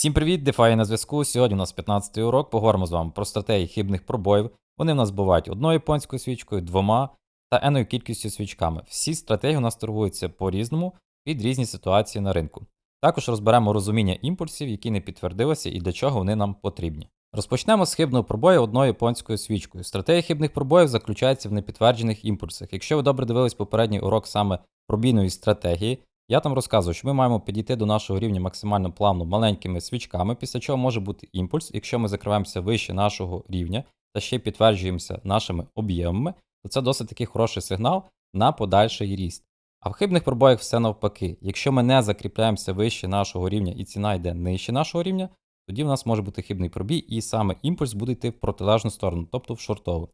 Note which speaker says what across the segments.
Speaker 1: Всім привіт, DeFi на зв'язку. Сьогодні у нас 15-й урок. Поговоримо з вами про стратегії хибних пробоїв. Вони в нас бувають одною японською свічкою, двома та еною кількістю свічками. Всі стратегії у нас торгуються по-різному під різні ситуації на ринку. Також розберемо розуміння імпульсів, які не підтвердилися і для чого вони нам потрібні. Розпочнемо з хибного пробою одною японською свічкою. Стратегія хибних пробоїв заключається в непідтверджених імпульсах. Якщо ви добре дивились попередній урок саме пробійної стратегії, я там розказую, що ми маємо підійти до нашого рівня максимально плавно маленькими свічками, після чого може бути імпульс. Якщо ми закриваємося вище нашого рівня та ще підтверджуємося нашими об'ємами, то це досить такий хороший сигнал на подальший ріст. А в хибних пробоях все навпаки. Якщо ми не закріпляємося вище нашого рівня і ціна йде нижче нашого рівня, тоді в нас може бути хибний пробій, і саме імпульс буде йти в протилежну сторону, тобто в шортову.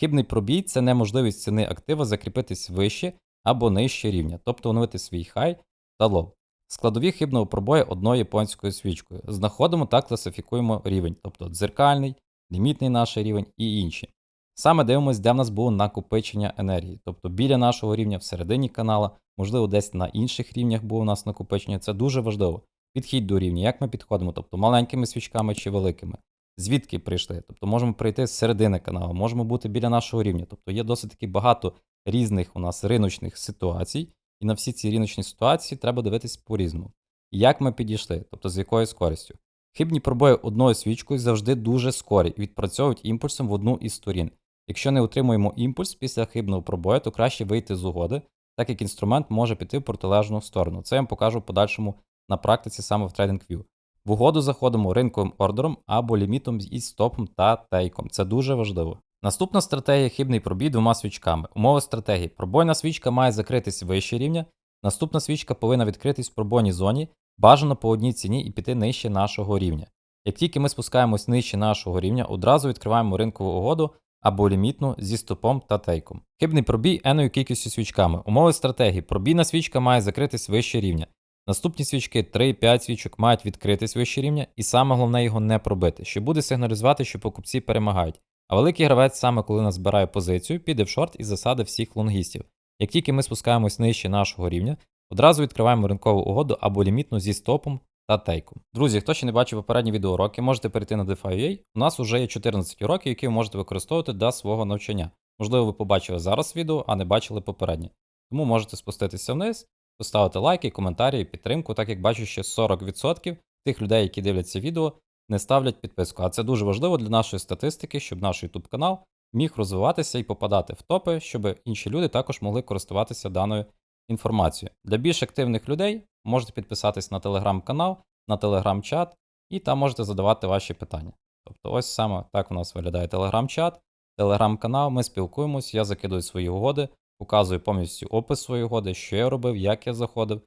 Speaker 1: Хибний пробій це неможливість ціни актива закріпитись вище або нижче рівня, тобто оновити свій хай та лоу. Складові хибного пробою одною японською свічкою. Знаходимо та класифікуємо рівень, тобто дзеркальний, лімітний наш рівень і інші. Саме дивимося, де в нас було накопичення енергії, тобто біля нашого рівня, всередині канала, можливо, десь на інших рівнях було у нас накопичення. Це дуже важливо. Підхід до рівня, як ми підходимо, тобто маленькими свічками чи великими. Звідки прийшли? Тобто можемо прийти з середини каналу, можемо бути біля нашого рівня. Тобто є досить таки багато різних у нас риночних ситуацій, і на всі ці риночні ситуації треба дивитись по-різному. Як ми підійшли, тобто з якою скорістю. Хибні пробої одною свічкою завжди дуже скорі і відпрацьовують імпульсом в одну із сторін. Якщо не отримуємо імпульс після хибного пробою, то краще вийти з угоди, так як інструмент може піти в протилежну сторону. Це я вам покажу в подальшому на практиці саме в TradingView. В угоду заходимо ринковим ордером або лімітом із стопом та тейком. Це дуже важливо. Наступна стратегія хибний пробій двома свічками. Умови стратегії. Пробойна свічка має закритись вище рівня. Наступна свічка повинна відкритись в пробойній зоні, бажано по одній ціні і піти нижче нашого рівня. Як тільки ми спускаємось нижче нашого рівня, одразу відкриваємо ринкову угоду або лімітну зі стопом та тейком. Хибний пробій еною кількістю свічками. Умови стратегії. Пробійна свічка має закритись вище рівня. Наступні свічки 3-5 свічок мають відкритись вище рівня, і саме головне його не пробити, що буде сигналізувати, що покупці перемагають. А великий гравець саме коли нас збирає позицію, піде в шорт і засади всіх лонгістів. Як тільки ми спускаємось нижче нашого рівня, одразу відкриваємо ринкову угоду або лімітну зі стопом та тейком. Друзі, хто ще не бачив попередні відеоуроки, можете перейти на DeFi.ua. У нас вже є 14 уроків, які ви можете використовувати для свого навчання. Можливо, ви побачили зараз відео, а не бачили попереднє. Тому можете спуститися вниз, поставити лайки, коментарі, підтримку, так як бачу, що 40% тих людей, які дивляться відео, не ставлять підписку. А це дуже важливо для нашої статистики, щоб наш YouTube канал міг розвиватися і попадати в топи, щоб інші люди також могли користуватися даною інформацією. Для більш активних людей можете підписатись на телеграм-канал, на телеграм-чат, і там можете задавати ваші питання. Тобто, ось саме так у нас виглядає телеграм-чат, телеграм-канал, ми спілкуємось, я закидую свої угоди, показую повністю опис своєї угоди, що я робив, як я заходив.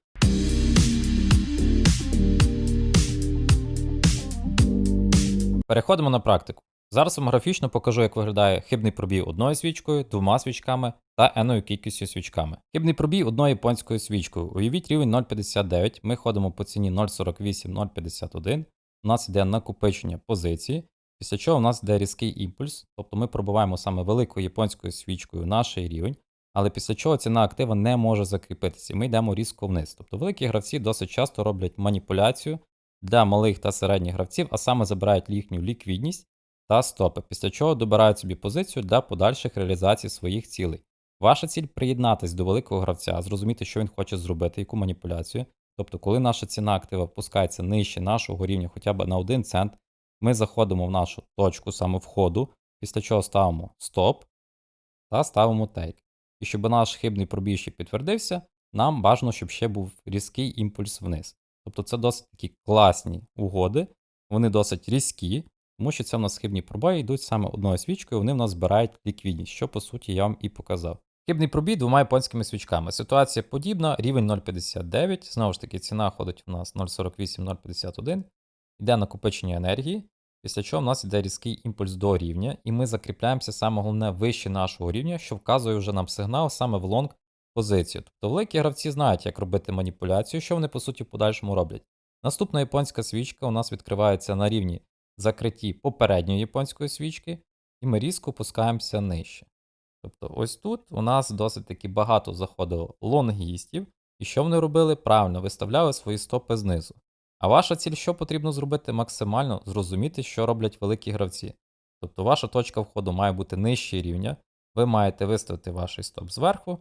Speaker 1: Переходимо на практику. Зараз вам графічно покажу, як виглядає хибний пробій одною свічкою, двома свічками та еною кількістю свічками. Хибний пробій одною японською свічкою. Уявіть рівень 0,59. Ми ходимо по ціні 0,48, 0,51. У нас йде накопичення позиції, після чого у нас йде різкий імпульс, тобто ми пробуваємо саме великою японською свічкою наш рівень, але після чого ціна актива не може закріпитися, ми йдемо різко вниз. Тобто великі гравці досить часто роблять маніпуляцію для малих та середніх гравців, а саме забирають їхню ліквідність та стопи, після чого добирають собі позицію для подальших реалізацій своїх цілей. Ваша ціль приєднатись до великого гравця, зрозуміти, що він хоче зробити, яку маніпуляцію. Тобто, коли наша ціна актива опускається нижче нашого рівня хоча б на 1 цент, ми заходимо в нашу точку саме входу, після чого ставимо стоп та ставимо тейк. І щоб наш хибний пробій ще підтвердився, нам бажано, щоб ще був різкий імпульс вниз. Тобто це досить такі класні угоди, вони досить різкі, тому що це в нас хибні пробої йдуть саме одною свічкою, вони в нас збирають ліквідність, що по суті я вам і показав. Хибний пробій двома японськими свічками. Ситуація подібна, рівень 0,59. Знову ж таки, ціна ходить у нас 0,48-0,51. Йде накопичення енергії, після чого в нас йде різкий імпульс до рівня, і ми закріпляємося саме головне вище нашого рівня, що вказує вже нам сигнал саме в лонг позицію. Тобто великі гравці знають, як робити маніпуляцію, що вони по суті в подальшому роблять. Наступна японська свічка у нас відкривається на рівні закритті попередньої японської свічки, і ми різко опускаємося нижче. Тобто, ось тут у нас досить таки багато заходило лонгістів, і що вони робили? Правильно виставляли свої стопи знизу. А ваша ціль, що потрібно зробити? Максимально зрозуміти, що роблять великі гравці. Тобто ваша точка входу має бути нижче рівня. Ви маєте виставити ваш стоп зверху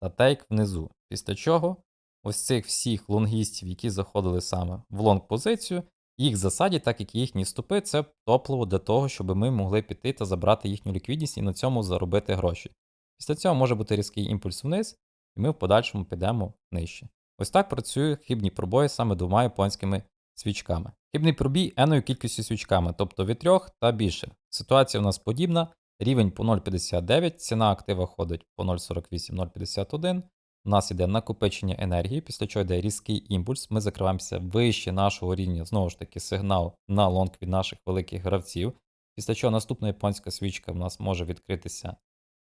Speaker 1: та тейк внизу. Після чого ось цих всіх лонгістів, які заходили саме в лонг позицію, їх засадять, так як їхні стопи це топливо для того, щоб ми могли піти та забрати їхню ліквідність і на цьому заробити гроші. Після цього може бути різкий імпульс вниз, і ми в подальшому підемо нижче. Ось так працюють хибні пробої саме двома японськими свічками. Хибний пробій еною кількістю свічками, тобто від 3 та більше. Ситуація у нас подібна. Рівень по 0,59, ціна актива ходить по 0,48-0,51. У нас йде накопичення енергії, після чого йде різкий імпульс. Ми закриваємося вище нашого рівня, знову ж таки, сигнал на лонг від наших великих гравців. Після чого наступна японська свічка в нас може відкритися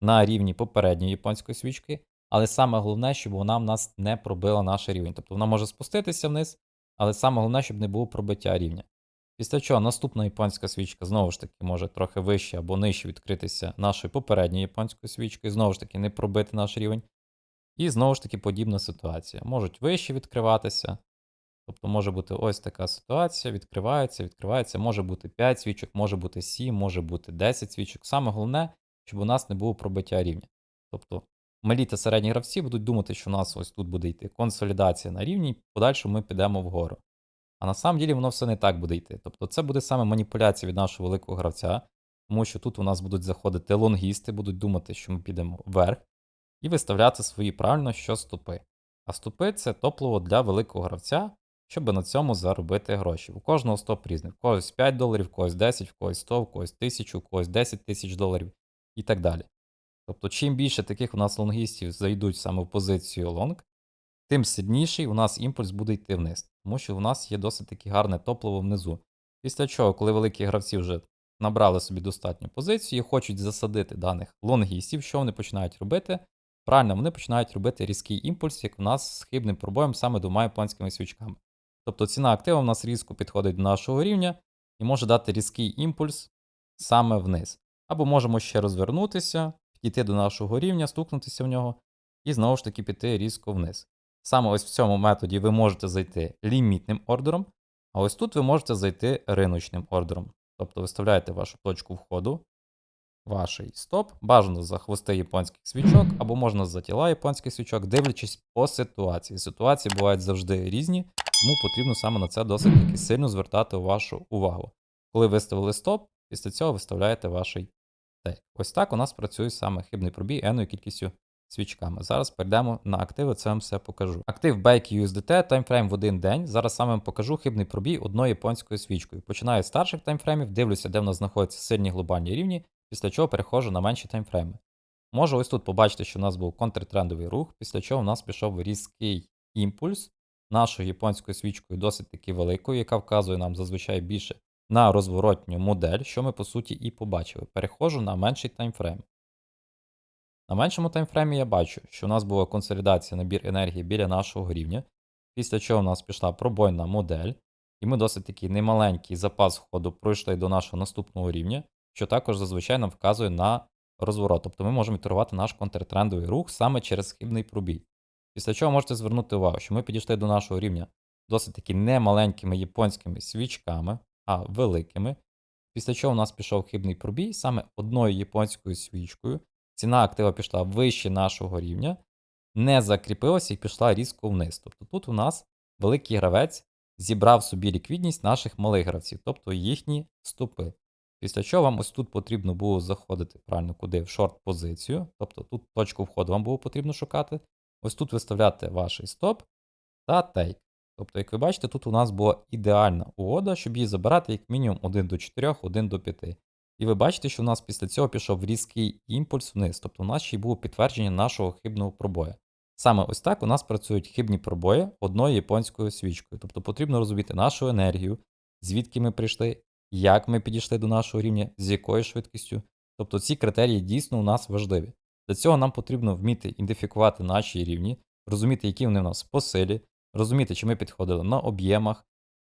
Speaker 1: на рівні попередньої японської свічки. Але саме головне, щоб вона в нас не пробила наш рівень. Тобто вона може спуститися вниз, але саме головне, щоб не було пробиття рівня. Після чого наступна японська свічка знову ж таки може трохи вище або нижче відкритися нашою попередньою японською свічкою, знову ж таки, не пробити наш рівень. І знову ж таки подібна ситуація. Можуть вище відкриватися. Тобто може бути ось така ситуація, відкривається, відкривається, може бути 5 свічок, може бути 7, може бути 10 свічок. Саме головне, щоб у нас не було пробиття рівня. Тобто малі та середні гравці будуть думати, що у нас ось тут буде йти консолідація на рівні, і в подальшому ми підемо вгору. А на самом ділі воно все не так буде йти. Тобто це буде саме маніпуляція від нашого великого гравця, тому що тут у нас будуть заходити лонгісти, будуть думати, що ми підемо вверх, і виставляти свої правильно, що стопи. А стопи це топливо для великого гравця, щоб на цьому заробити гроші. У кожного стоп різний. В когось 5 доларів, в когось 10, в когось 100, в когось 1000, в когось 10 тисяч доларів і так далі. Тобто, чим більше таких у нас лонгістів зайдуть саме в позицію лонг, тим сильніший у нас імпульс буде йти вниз, тому що у нас є досить таки гарне топливо внизу. Після чого, коли великі гравці вже набрали собі достатню позицію і хочуть засадити даних лонгістів, що вони починають робити? Правильно, вони починають робити різкий імпульс, як у нас з хибним пробоєм саме двома японськими свічками. Тобто ціна актива у нас різко підходить до нашого рівня і може дати різкий імпульс саме вниз. Або можемо ще розвернутися, підійти до нашого рівня, стукнутися в нього, і знову ж таки піти різко вниз. Саме ось в цьому методі ви можете зайти лімітним ордером, а ось тут ви можете зайти риночним ордером. Тобто виставляєте вашу точку входу, ваш стоп, бажано за хвости японських свічок, або можна за тіла японських свічок, дивлячись по ситуації. Ситуації бувають завжди різні, тому потрібно саме на це досить таки сильно звертати вашу увагу. Коли виставили стоп, після цього виставляєте ваш. Ось так у нас працює саме хибний пробій еною кількістю свічками. Зараз перейдемо на активи, це вам все покажу. Актив Bake USDT, таймфрейм в один день. Зараз саме вам покажу хибний пробій одною японською свічкою. Починаю з старших таймфреймів, дивлюся, де в нас знаходяться сильні глобальні рівні, після чого переходжу на менші таймфрейми. Можу ось тут побачити, що в нас був контртрендовий рух, після чого в нас пішов різкий імпульс нашою японською свічкою, досить таки великою, яка вказує нам зазвичай більше на розворотню модель, що ми по суті і побачили. Переходжу на менший таймфрейм. На меншому таймфреймі я бачу, що у нас була консолідація набір енергії біля нашого рівня, після чого у нас пішла пробойна модель, і ми досить такий немаленький запас входу пройшли до нашого наступного рівня, що також зазвичай нам вказує на розворот. Тобто ми можемо торгувати наш контртрендовий рух саме через хибний пробій. Після чого можете звернути увагу, що ми підійшли до нашого рівня досить таки немаленькими японськими свічками, а великими. Після чого у нас пішов хибний пробій саме одною японською свічкою. Ціна актива пішла вище нашого рівня, не закріпилася і пішла різко вниз. Тобто тут у нас великий гравець зібрав собі ліквідність наших малих гравців, тобто їхні стопи. Після чого вам ось тут потрібно було заходити правильно куди в шорт-позицію, тобто тут точку входу вам було потрібно шукати. Ось тут виставляти ваш стоп та тейк. Тобто, як ви бачите, тут у нас була ідеальна угода, щоб її забирати як мінімум 1 до 4, 1 до 5. І ви бачите, що у нас після цього пішов різкий імпульс вниз, тобто у нас ще й було підтвердження нашого хибного пробою. Саме ось так у нас працюють хибні пробої одною японською свічкою. Тобто потрібно розуміти нашу енергію, звідки ми прийшли, як ми підійшли до нашого рівня, з якою швидкістю. Тобто ці критерії дійсно у нас важливі. Для цього нам потрібно вміти ідентифікувати наші рівні, розуміти, які вони у нас по силі, розуміти, чи ми підходили на об'ємах,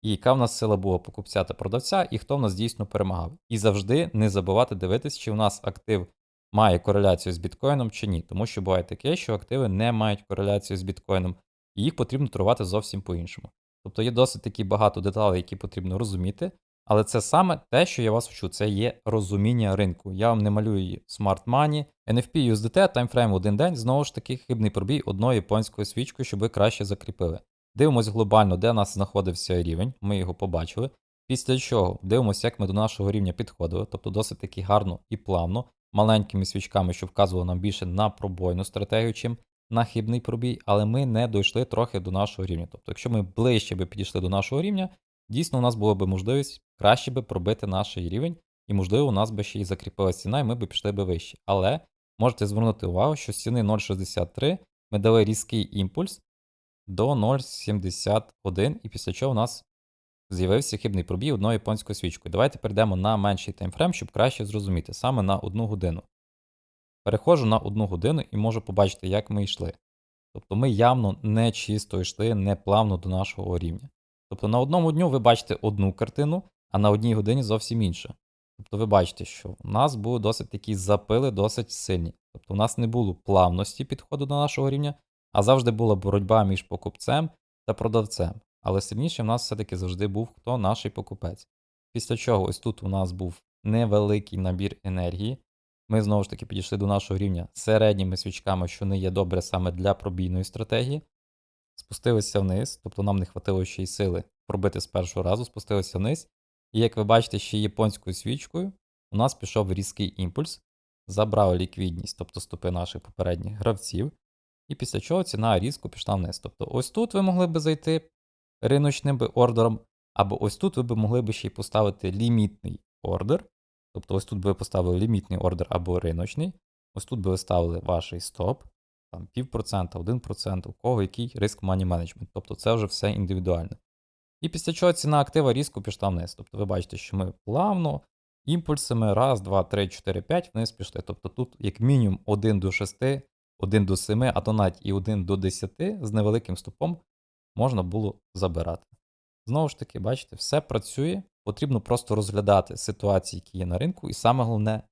Speaker 1: і яка в нас сила була покупця та продавця, і хто в нас дійсно перемагав. І завжди не забувати дивитися, чи у нас актив має кореляцію з біткоїном чи ні. Тому що буває таке, що активи не мають кореляцію з біткоїном, і їх потрібно торгувати зовсім по-іншому. Тобто є досить таки багато деталей, які потрібно розуміти. Але це саме те, що я вас вчу, це є розуміння ринку. Я вам не малюю Smart Money, NFP USDT, таймфрейм один день, знову ж таки, хибний пробій одною японською свічкою, щоб ви краще закріпили. Дивимось глобально, де у нас знаходився рівень, ми його побачили. Після чого дивимося, як ми до нашого рівня підходили, тобто досить таки гарно і плавно, маленькими свічками, що вказувало нам більше на пробойну стратегію, чим на хибний пробій, але ми не дійшли трохи до нашого рівня. Тобто, якщо ми ближче би підійшли до нашого рівня, дійсно у нас була б можливість краще би пробити наш рівень, і, можливо, у нас би ще й закріпилася ціна, і ми б пішли би вище. Але можете звернути увагу, що з ціни 0,63 ми дали різкий імпульс до 0,71, і після чого у нас з'явився хибний пробій одною японською свічкою. Давайте перейдемо на менший таймфрейм, щоб краще зрозуміти, саме на одну годину. Переходжу на одну годину і можу побачити, як ми йшли. Тобто ми явно не чисто йшли, не плавно до нашого рівня. Тобто на одному дню ви бачите одну картину, а на одній годині зовсім інша. Тобто ви бачите, що у нас були досить такі запили, досить сильні. Тобто у нас не було плавності підходу до нашого рівня, а завжди була боротьба між покупцем та продавцем. Але сильніше в нас все-таки завжди був хто наш покупець. Після чого ось тут у нас був невеликий набір енергії. Ми знову ж таки підійшли до нашого рівня середніми свічками, що не є добре саме для пробійної стратегії. Спустилися вниз, тобто нам не хватило ще й сили пробити з першого разу, спустилися вниз. І як ви бачите, ще японською свічкою у нас пішов різкий імпульс, забрав ліквідність, тобто стопи наших попередніх гравців. І після чого ціна різко пішла вниз. Тобто ось тут ви могли би зайти риночним ордером, або ось тут ви б могли би ще й поставити лімітний ордер. Тобто ось тут би ви поставили лімітний ордер або риночний. Ось тут би ви ставили ваш стоп, там півпроцента, 1%, у кого який риск мані менеджмент. Тобто це вже все індивідуально. І після чого ціна актива різко пішла вниз. Тобто ви бачите, що ми плавно імпульсами раз, два, три, 4, 5 вниз пішли. Тобто тут, як мінімум, 1 до 6, 1 до 7, а то навіть і 1 до 10 з невеликим стопом можна було забирати. Знову ж таки, бачите, все працює. Потрібно просто розглядати ситуації, які є на ринку, і саме головне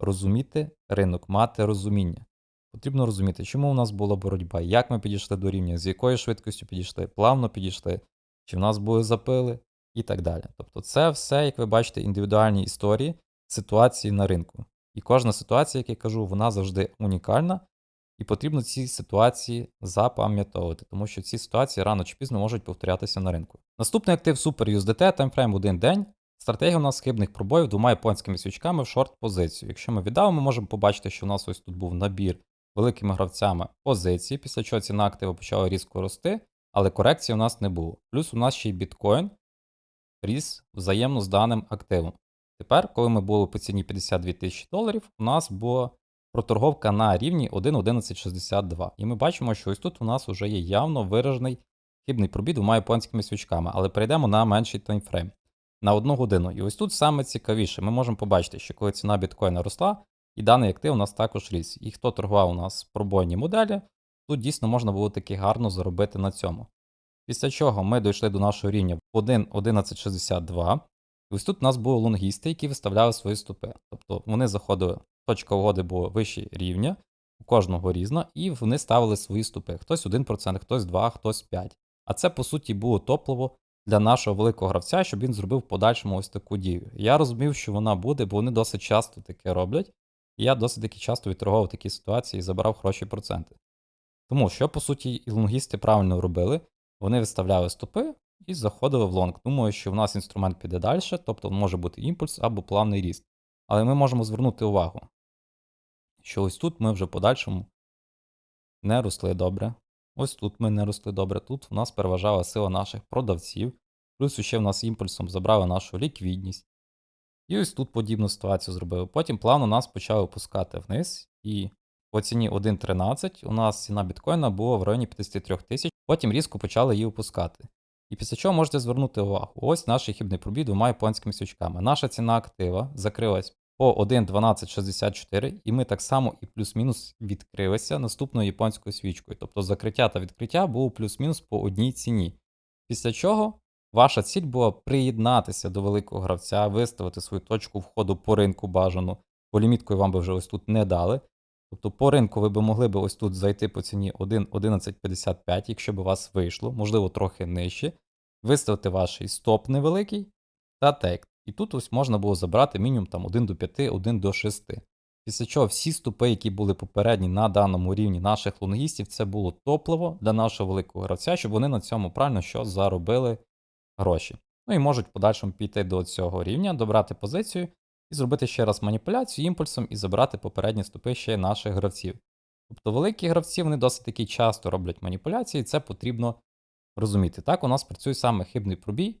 Speaker 1: розуміти ринок, мати розуміння. Потрібно розуміти, чому у нас була боротьба, як ми підійшли до рівня, з якою швидкістю підійшли, плавно підійшли, чи в нас були запили і так далі. Тобто, це все, як ви бачите, індивідуальні історії ситуації на ринку. І кожна ситуація, як я кажу, вона завжди унікальна, і потрібно ці ситуації запам'ятовувати, тому що ці ситуації рано чи пізно можуть повторятися на ринку. Наступний актив Super USDT, таймфрейм один день. Стратегія у нас хибних пробоїв двома японськими свічками в шорт позицію. Якщо ми віддали, ми можемо побачити, що у нас ось тут був набір великими гравцями позиції, після чого ціна активу почала різко рости, але корекції у нас не було. Плюс у нас ще й біткоін ріс взаємно з даним активом. Тепер, коли ми були по ціні 52 тисячі доларів, у нас була проторговка на рівні 1.1162. І ми бачимо, що ось тут у нас вже є явно виражений хибний пробій двома японськими свічками, але перейдемо на менший таймфрейм на одну годину. І ось тут саме цікавіше, ми можемо побачити, що коли ціна біткоїна росла, і даний актив у нас також ріс. І хто торгував у нас пробойні моделі, тут дійсно можна було таки гарно заробити на цьому. Після чого ми дійшли до нашого рівня 1.1162. І ось тут у нас були лонгісти, які виставляли свої стопи. Тобто вони заходили, точка угоди була вище рівня, у кожного різна, і вони ставили свої стопи. Хтось 1%, хтось 2%, хтось 5%. А це, по суті, було топливо для нашого великого гравця, щоб він зробив в подальшому ось таку дію. Я розумів, що вона буде, бо вони досить часто таке роблять. І я досить таки часто відторгував такі ситуації і забирав хороші проценти. Тому що, по суті, і лонгісти правильно робили, вони виставляли стопи і заходили в лонг. Думаю, що в нас інструмент піде далі, тобто може бути імпульс або плавний ріст. Але ми можемо звернути увагу, що ось тут ми вже подальшому не росли добре. Ось тут ми не росли добре. Тут в нас переважала сила наших продавців. Плюс ще в нас імпульсом забрали нашу ліквідність. І ось тут подібну ситуацію зробили. Потім плавно нас почали опускати вниз. І по ціні 1.13 у нас ціна біткоїна була в районі 53 тисяч, потім різко почали її опускати. І після чого можете звернути увагу, ось наш хібний пробій двома японськими свічками. Наша ціна актива закрилась по 1.1264, і ми так само і плюс-мінус відкрилися наступною японською свічкою. Тобто закриття та відкриття було плюс-мінус по одній ціні. Після чого ваша ціль була приєднатися до великого гравця, виставити свою точку входу по ринку бажану, бо ліміткою вам би вже ось тут не дали. Тобто по ринку ви б могли б ось тут зайти по ціні 1.1155, якщо б у вас вийшло, можливо, трохи нижче. виставити ваш стоп невеликий та тейк. І тут ось можна було забрати мінімум там 1 до 5, 1 до 6. Після чого всі стопи, які були попередні на даному рівні наших лонгістів, це було топливо для нашого великого гравця, щоб вони на цьому правильно що заробили гроші. Ну і можуть в подальшому піти до цього рівня, добрати позицію і зробити ще раз маніпуляцію імпульсом і забрати попередні стопи ще наших гравців. Тобто великі гравці вони досить таки часто роблять маніпуляції, і це потрібно розуміти. Так, у нас працює саме хибний пробій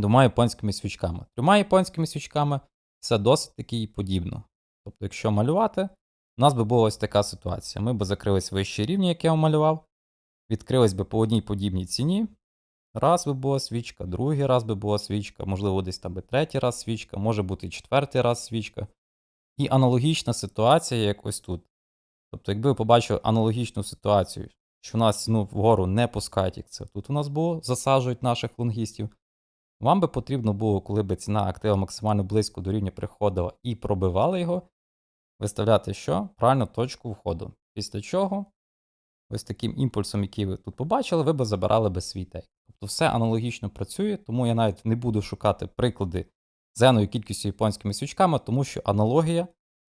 Speaker 1: двома японськими свічками. Трьома японськими свічками це досить таки і подібно. Тобто, якщо малювати, у нас би була ось така ситуація. Ми б закрились вище рівня, яке я малював, відкрились би по одній подібній ціні. Раз би була свічка, другий раз би була свічка, можливо, десь там би третій раз свічка, може бути і четвертий раз свічка. І аналогічна ситуація, як ось тут. Тобто, якби ви побачили аналогічну ситуацію, що у нас ціну вгору не пускають, як це тут у нас було, засаджують наших лонгістів, вам би потрібно було, коли би ціна актива максимально близько до рівня приходила і пробивала його, виставляти що? Правильно точку входу. Після чого, ось таким імпульсом, який ви тут побачили, ви би забирали би свій тейк. Тобто все аналогічно працює, тому я навіть не буду шукати приклади з еною кількістю японськими свічками, тому що аналогія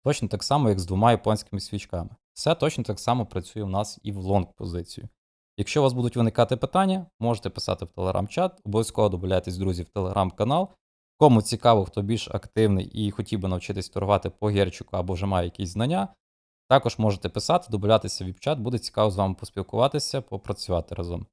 Speaker 1: точно так само, як з двома японськими свічками. Все точно так само працює у нас і в лонг позицію. Якщо у вас будуть виникати питання, можете писати в телеграм-чат, обов'язково додавайтесь, друзі, в телеграм-канал. Кому цікаво, хто більш активний і хотів би навчитись торгувати по герчику або вже має якісь знання, також можете писати, додаватися в віп-чат, буде цікаво з вами поспілкуватися, попрацювати разом.